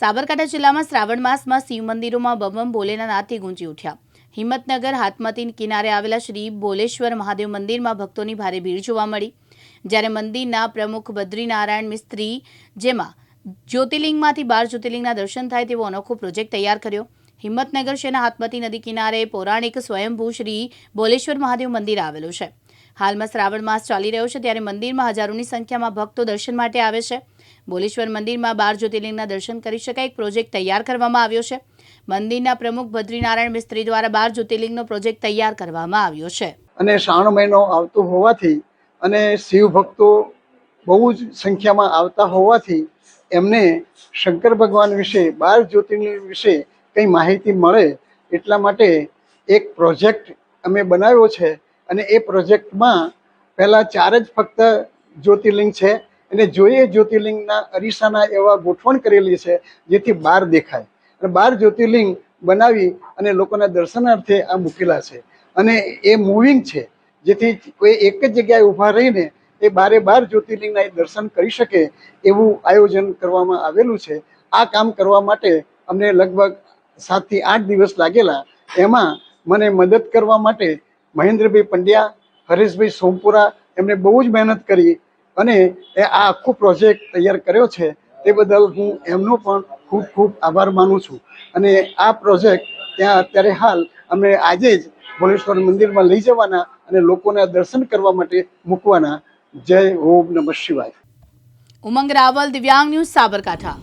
સાબરકાંઠા જિલ્લામાં શ્રાવણ માસમાં શિવ મંદિરોમાં બમબમ ભોલેના નાદથી ગુંજી ઉઠ્યા. હિંમતનગર હાથમતી કિનારે આવેલા શ્રી બોલેશ્વર મહાદેવ મંદિરમાં ભક્તોની ભારે ભીડ જોવા મળી. જ્યારે મંદિરના પ્રમુખ બદ્રીનારાયણ મિસ્ત્રી, જેમાં જ્યોતિર્લિંગમાંથી બાર જ્યોતિર્લિંગના દર્શન થાય તેવો અનોખો પ્રોજેક્ટ તૈયાર કર્યો. હિંમતનગર શહેરના હાથમતી નદી કિનારે પૌરાણિક સ્વયંભૂ શ્રી બોલેશ્વર મહાદેવ મંદિર આવેલું છે. હાલમાં શ્રાવણ માસ ચાલી રહ્યો છે ત્યારે મંદિરમાં હજારોની સંખ્યામાં ભક્તો દર્શન માટે આવે છે. બોલેશ્વર મંદિરમાં બાર જ્યોતિર્લિંગના દર્શન કરી શકાય. એક પ્રોજેક્ટ તૈયાર કરવામાં આવ્યો છે. મંદિરના પ્રમુખ ભદ્રીનારાયણ મિસ્ત્રી દ્વારા બાર જ્યોતિર્લિંગનો પ્રોજેક્ટ તૈયાર કરવામાં આવ્યો છે. અને શ્રાવણ મહિનો આવતો હોવાથી અને શિવ ભક્તો બહુ જ સંખ્યામાં આવતા હોવાથી એમને શંકર ભગવાન વિશે, બાર જ્યોતિર્લિંગ વિશે કંઈ માહિતી મળે એટલા માટે એક પ્રોજેક્ટ અમે બનાવ્યો છે. અને એ પ્રોજેક્ટમાં પહેલાં ચાર જ ફક્ત જ્યોતિર્લિંગ છે અને જોઈએ જ્યોતિર્લિંગના અરીસાના એવા ગોઠવણ કરેલી છે જેથી બાર દેખાય. અને બાર જ્યોતિર્લિંગ બનાવી અને લોકોના દર્શનાર્થે આ મૂકેલા છે. અને એ મૂવિંગ છે, જેથી કોઈ એક જ જગ્યાએ ઊભા રહીને એ બારે બાર જ્યોતિર્લિંગના એ દર્શન કરી શકે એવું આયોજન કરવામાં આવેલું છે. આ કામ કરવા માટે અમને લગભગ સાતથી આઠ દિવસ લાગેલા. એમાં મને મદદ કરવા માટે મહેન્દ્રભાઈ પંડ્યા, હરેશભાઈ સોમપુરા એમણે બહુ જ મહેનત કરી અને એ આ આખો પ્રોજેક્ટ તૈયાર કર્યો છે તે બદલ હું એમનો પણ ખૂબ ખૂબ આભાર માનું છું. અને આ પ્રોજેક્ટ ત્યાં અત્યારે હાલ અમે આજે જ ભોલેશ્વર મંદિરમાં લઈ જવાના અને લોકોના દર્શન કરવા માટે મૂકવાના. જય ઓમ નમઃ શિવાય. ઉમંગ રાવલ, દિવ્યાંગ ન્યૂઝ, સાબરકાંઠા.